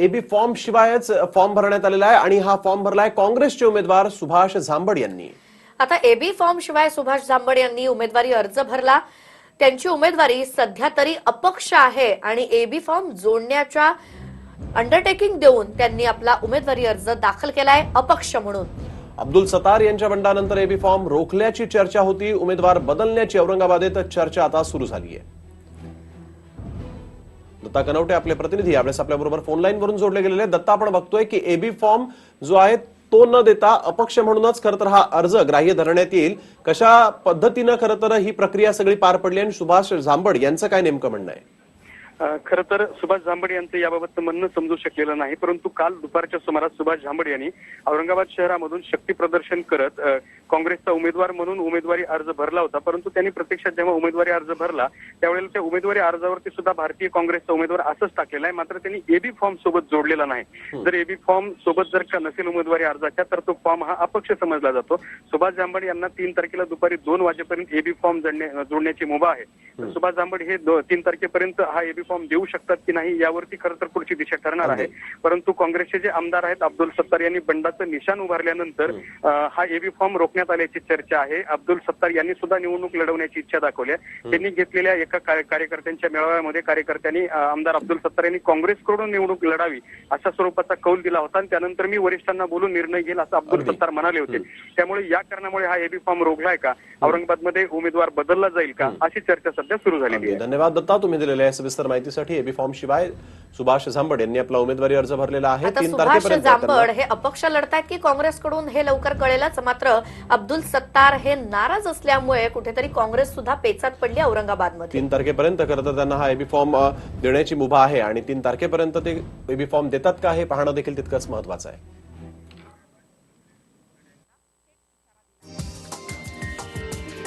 AB form शिवायच form भरण्यात आलेला आहे आणि हा फॉर्म भरलाय काँग्रेसचे उमेदवार सुभाष झांबड यांनी. आता एबी फॉर्म शिवाय सुभाष झांबड यांनी उमेदवारी अर्ज भरला. त्यांची उमेदवारी सध्या तरी अपक्ष आहे आणि एबी फॉर्म जोडण्याच्या अंडरटेकिंग देऊन त्यांनी आपला उमेदवारी अर्ज दाखल केलाय अपक्ष म्हणून. अब्दुल सत्तार यांच्या बंडानंतर एबी फॉर्म रोखल्याची चर्चा होती उमेदवार बदलण्याची औरंगाबादेत चर्चा आता सुरू झाली आहे दत्ता कनवटे आपले प्रतिनिधी यावेळेस आपल्या बरोबर फोन लाईन वरून जोडले गेलेले दत्ता आपण बघतोय की एबी फॉर्म जो आहे तो न देता अपक्ष म्हणूनच खरं तर हा अर्ज ग्राह्य धरण्यात येईल. कशा पद्धतीनं खरं तर ही प्रक्रिया सगळी पार पडली आणि सुभाष झांबड यांचं काय नेमकं म्हणणं आहे? खरं तर सुभाष झांबड यांचं याबाबत म्हणणं समजू शकलेलं नाही परंतु काल दुपारच्या सुमारास सुभाष झांबड यांनी औरंगाबाद शहरामधून शक्ती प्रदर्शन करत काँग्रेसचा उमेदवार म्हणून उमेदवारी अर्ज भरला होता. परंतु त्यांनी प्रत्यक्षात जेव्हा उमेदवारी अर्ज भरला त्यावेळेला त्या उमेदवारी अर्जावरती सुद्धा भारतीय काँग्रेसचा उमेदवार असंच टाकलेला आहे. मात्र त्यांनी एबी फॉर्म सोबत जोडलेला नाही. जर एबी फॉर्म सोबत जर का नसेल उमेदवारी अर्जाच्या तर तो फॉर्म हा अपक्ष समजला जातो. सुभाष झांबड यांना तीन तारखेला दुपारी दोन वाजेपर्यंत एबी फॉर्म जोडणे- जोडण्याची मुभा आहे. सुभाष झांबड हे तीन तारखेपर्यंत हा एबी फॉर्म देऊ शकतात की नाही यावरती खरं तर पुढची दिशा ठरणार आहे. परंतु काँग्रेसचे जे आमदार आहेत अब्दुल सत्तार यांनी बंडाचं निशाण उभारल्यानंतर हा एबी फॉर्म रोखण्यात आल्याची चर्चा आहे. अब्दुल सत्तार यांनी सुद्धा निवडणूक लढवण्याची इच्छा दाखवली आहे. त्यांनी घेतलेल्या एका कार्य- कार्यकर्त्यांच्या मेळाव्यामध्ये कार्यकर्त्यांनी आमदार अब्दुल सत्तार यांनी काँग्रेसकडून निवडणूक लढावी अशा स्वरूपाचा कौल दिला होता आणि त्यानंतर मी वरिष्ठांना बोलून निर्णय घेईल असं अब्दुल. सत्तार म्हणाले होते. त्यामुळे या कारणामुळे हा एबी फॉर्म रोखलाय का? औरंगाबादमध्ये उमेदवार बदलला जाईल का? अशी चर्चा सध्या सुरू झालेली अगदी. आहे. धन्यवाद दत्ता तुम्ही दिलेल्या माहितीसाठी एबी फॉर्म शिवाय सुभाष झांबड यांनी आपला उमेदवारी अर्ज भरलेला आहे. तीन सुभाष तारखेपर्यंत त्यांना- हे अपक्ष लढतायत की काँग्रेसकडून? हे लवकर कळेलच. मात्र अब्दुल सत्तार हे नाराज असल्यामुळे कुठेतरी काँग्रेस सुद्धा पेचात पडली औरंगाबादमध्ये. तीन तारखेपर्यंत खरं तर त्यांना हा एबी फॉर्म देण्याची मुभा आहे आणि तीन तारखेपर्यंत ते एबी फॉर्म देतात का हे पाहणं देखील तितकंच महत्वाचं आहे.